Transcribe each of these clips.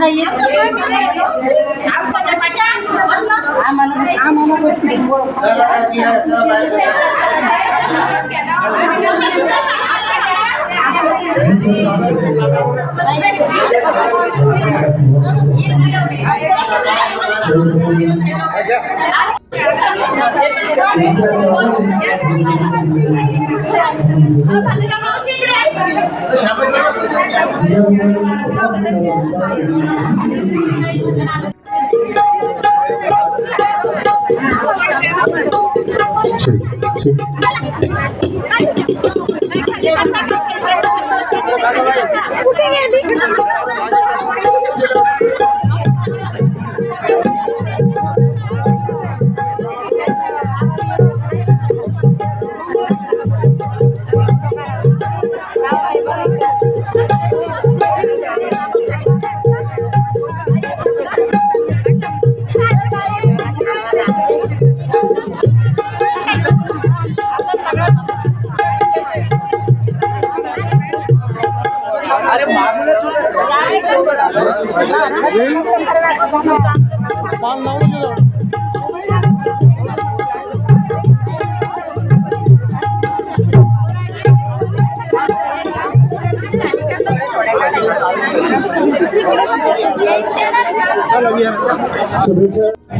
খাইয়ে আচ্ছা। সামনে Sí, sí. सुरू येत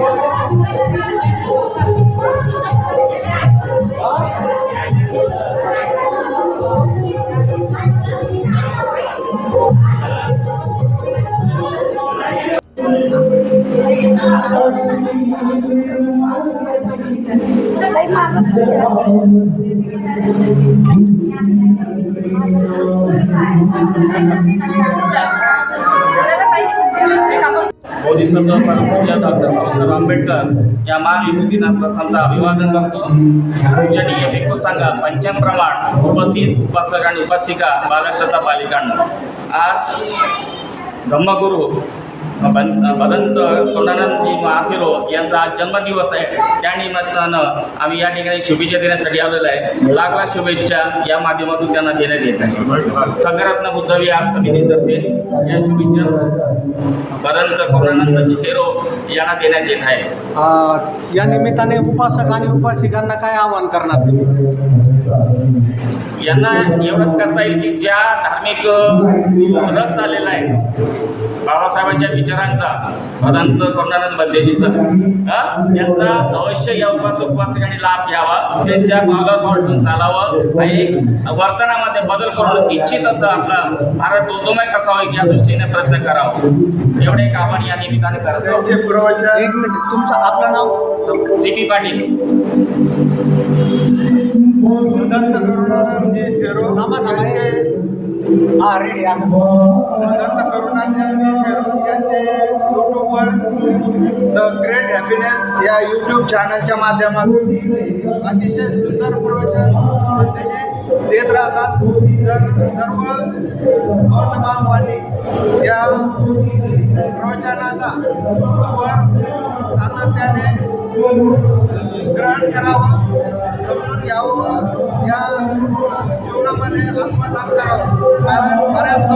बसली बोधिसत्व परमपूज्य डॉक्टर बाबासाहेब आंबेडकर या महाविभूतींना प्रथमतः अभिवादन करतो. पूजनीय भिक्खू संघात पंचम प्रमाण उपस्थित उपासक आणि उपासिका बालक तथा बालिकांना आज ब्रह्मगुरू बन- भदंत कोंडानंदजी महाफिरो यांचा आज जन्मदिवस आहे. त्या निमित्तानं आम्ही या ठिकाणी शुभेच्छा देण्यासाठी आलेलो आहे. लाख लाख शुभेच्छा या माध्यमातून त्यांना देण्यात येत आहे संघरत्न बुद्धवी आज समितीतर्फे या शुभेच्छा भदंत कोणानंदजी हेरो यांना देण्यात येत आहे. या निमित्ताने उपासक आणि उपासिकांना काय आवाहन करणार यांना एवढंच करता येईल की ज्या धार्मिक अ, रस झालेला आहे बाबासाहेबांच्या विचारांचा भदंत कोणानंद बंदेजीचा हं? यांचा अवश्य या उपासक उपासकांनी लाभ घ्यावा. त्यांच्या पावलं चालावं. आणि एक वर्तनामध्ये बदल करून इच्छित असं आपला भारत उदोमय कसा होईल या दृष्टीने प्रयत्न करावा. एवढे एक आव्हान या निमित्ताने करायचं त्यांचे प्रवचन. एक मिनिट तुमचं आपलं नाव? C P Patil. दत्त करुणानंदजी फेरो. यांचे हा रेडी आता. दत्त करुणानंदजी फेरो. यांचे यूट्यूबवर द ग्रेट हॅपीनेस या यूट्यूब चॅनलच्या माध्यमातून अतिशय सुंदर प्रवचन. त्याचे देत राहतात. तर सर्व गौतमांनी या प्रवचनाचा वर सातत्याने ग्रहण करावं समजून घ्यावं या जीवनामध्ये आत्मसात करावं. कारण बऱ्याच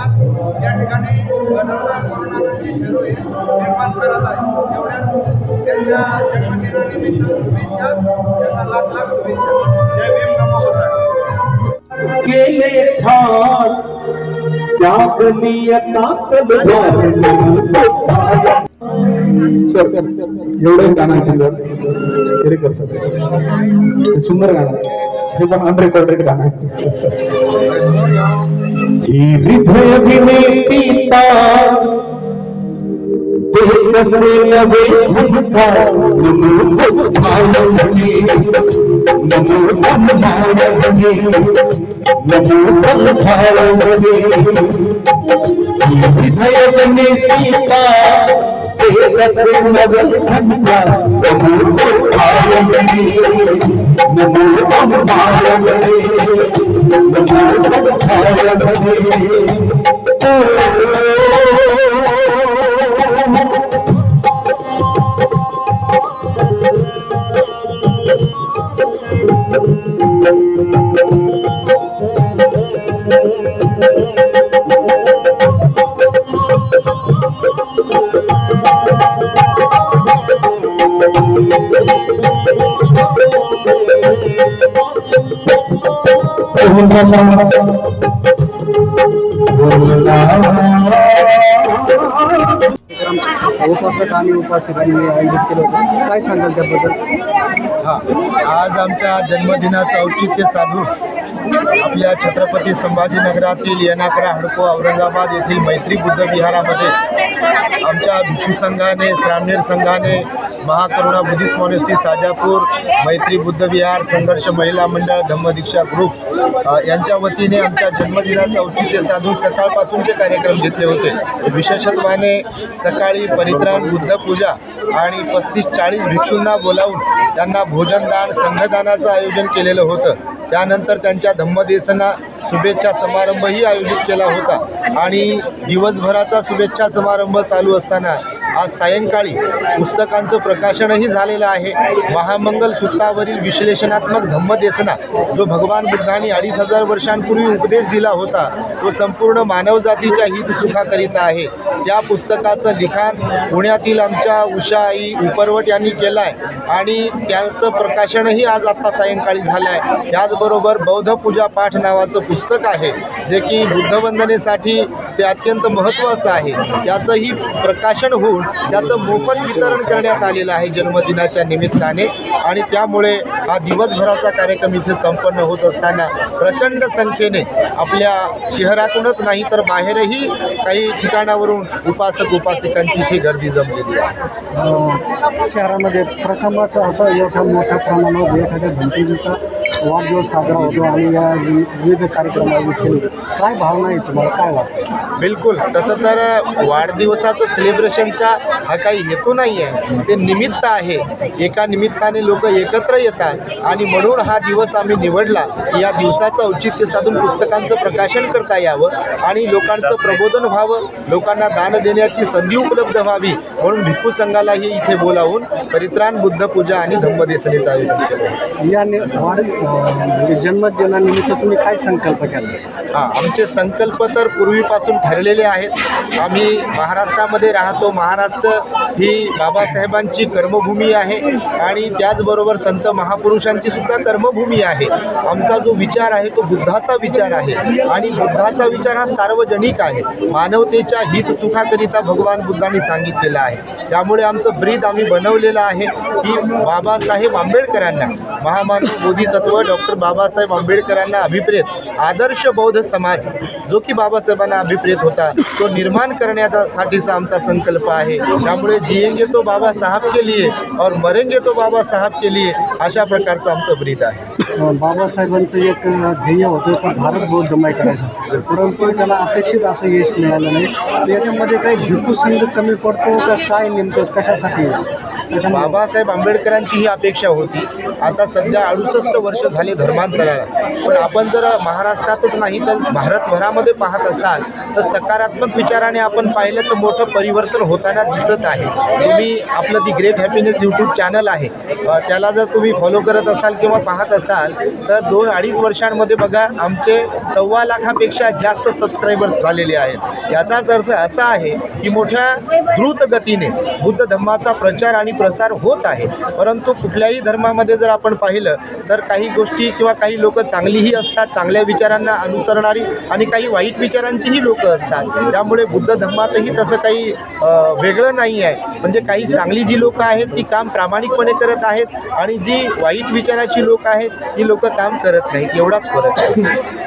समाज या ठिकाणी बदलता कोरोनाची फेरो हे निर्माण करत आहे. एवढ्याच त्यांच्या जन्मदिनानिमित्त शुभेच्छा त्यांना लाख लाख शुभेच्छा. जय भीम नमो केले ठाण त्याग नियतात एवढं गाणं आहे? सुंदर गाणं हे पण अनरेकॉर्डेड गाणं आहे. ही हृदय विने सीता ते कसे नवे Oh, उपासक आणि उपासिकांनी आयोजित केलं होतं. काय सांगाल त्याबद्दल? हा. आज आमच्या जन्मदिनाचं औचित्य साधून आपल्या छत्रपती संभाजीनगरातील येनाकरा हडको औरंगाबाद येथील मैत्री बुद्ध विहारामध्ये आमच्या भिक्षू संघाने श्रामनेर संघाने महाकरुणा बुद्धिस्ट मॉनेस्टी साजापूर मैत्री बुद्ध विहार संघर्ष महिला मंडळ धम्मदीक्षा ग्रुप यांच्या वतीने आमच्या जन्मदिनाचं औचित्य साधून सकाळपासूनचे कार्यक्रम घेतले होते विशेषत्वाने सकाळी परित्राण बुद्ध पूजा आणि पस्तीस चाळीस भिक्षूंना बोलावून त्यांना भोजनदान संघदानाचं आयोजन केलेलं होतं. त्यानंतर त्यांच्या धम्मदेसना शुभेच्छा समारंभही आयोजित केला होता. आणि दिवसभराचा शुभेच्छा समारंभ चालू असताना आज सायंकाळी पुस्तकांचं प्रकाशनही झालेलं आहे. महामंगल सूत्रावरील विश्लेषणात्मक धम्मदेसना जो भगवान बुद्धांनी अडीच हजार वर्षांपूर्वी उपदेश दिला होता तो संपूर्ण मानवजातीच्या हितसुखाकरिता आहे. त्या पुस्तकाचं लिखाण पुण्यातील आमच्या उषाई उपरवट यांनी केलं आहे आणि त्याचं प्रकाशनही आज आत्ता सायंकाळी झालं आहे त्याचबरोबर बौद्ध पूजा पाठ नावाचं पुस्तक आहे जे की बुद्धवंदनेसाठी ते अत्यंत महत्त्वाचं आहे. त्याचंही प्रकाशन होऊन त्याचं मोफत वितरण करण्यात आलेलं आहे जन्मदिनाच्या निमित्ताने. आणि त्यामुळे हा दिवसभराचा कार्यक्रम इथे संपन्न होत असताना प्रचंड संख्येने आपल्या शहरातूनच नाही तर बाहेरही काही ठिकाणावरून उपासक उपासिकांची इथे गर्दी जमलेली आहे. शहरामध्ये प्रथमच असं एवढ्या मोठ्या प्रमाणावर एखाद्या गणपतीचा वाढदिवस साजरा होतो आणि या विविध कार्यक्रम आयोजित केले. काय भावना आहे तुम्हाला? काय वाटतं? बिलकुल. तसं तर वाढदिवसाचं सेलिब्रेशनचा हा काही हेतू नाही आहे ते निमित्त आहे. एका निमित्ताने लोक एकत्र येतात आणि म्हणून हा दिवस आम्ही निवडला. की या दिवसाचं औचित्य साधून पुस्तकांचं प्रकाशन करता यावं आणि लोकांचं प्रबोधन व्हावं. लोकांना दान देण्याची संधी उपलब्ध व्हावी म्हणून भिक्खू संघालाही इथे बोलावून परित्राण बुद्ध पूजा आणि धम्मदेसनेचं आयोजन केलं. या म्हणजे जन्मदिनानिमित्त तुम्ही काय संकल्प केला? हां आमचे संकल्प तर पूर्वीपासून ठरलेले आहेत. आम्ही महाराष्ट्रामध्ये राहतो. महाराष्ट्र ही बाबासाहेबांची कर्मभूमी आहे आणि त्याचबरोबर संत महापुरुषांची सुद्धा कर्मभूमी आहे. आमचा जो विचार आहे तो बुद्धाचा विचार आहे आणि बुद्धाचा विचार हा सार्वजनिक आहे. मानवतेच्या हितसुखाकरिता भगवान बुद्धांनी सांगितलेलं आहे. त्यामुळे आमचं ब्रीद आम्ही बनवलेलं आहे की बाबासाहेब आंबेडकरांना महामानव बोधिसत्व डॉक्टर बाबासाहेब आंबेडकरांना अभिप्रेत आदर्श बौद्ध समाज जो की बाबासाहेबांना अभिप्रेत होता तो निर्माण करण्याचा साठीचा आमचा संकल्प आहे. त्यामुळे जिएंगे तो बाबा साहब के लिए और मरेंगे तो बाबा साहब के लिए अशा प्रकारचं आमचं ब्रीद आहे. बाबासाहेबांचं एक ध्येय होतं तर भारत बौद्धमय करायचं. परंतु त्याला अपेक्षित असं यश मिळालं नाही. याच्यामध्ये काही भिक्खू संघ कमी पडतो का काय नेमकं कशासाठी? म्हणजे बाबासाहेब आंबेडकरांची ही अपेक्षा होती. आता सध्या अडुसष्ट वर्ष झाले धर्मांतराला. पण आपण जर महाराष्ट्रातच नाही तर भारतभरामध्ये पाहत असाल तर सकारात्मक विचाराने आपण पाहिलं तर मोठं परिवर्तन होताना दिसत आहे. तुम्ही आपलं the great happiness YouTube channel आहे. त्याला जर तुम्ही फॉलो करत असाल किंवा पाहत असाल तर दोन अडीच वर्षांमध्ये बघा आमचे सव्वा लाखापेक्षा जास्त सबस्क्रायबर्स झालेले आहेत. याचाच अर्थ असा आहे की मोठ्या द्रुत गतीने बुद्ध धर्माचा प्रचार आणि प्रसार होत आहे. परंतु कुठल्याही धर्मामध्ये जर आपण पाहिलं तर काही गोष्टी किंवा काही लोक चांगलीही असतात चांगल्या विचारांना अनुसरणारी आणि काही वाईट विचारांचीही लोक असतात. त्यामुळे बुद्ध धर्मातही तसं काही वेगळं नाही आहे. म्हणजे काही चांगली जी लोकं आहेत ती काम प्रामाणिकपणे करत आहेत आणि जी वाईट विचाराची लोक आहेत ती लोक काम करत नाहीत. एवढाच फरक आहे.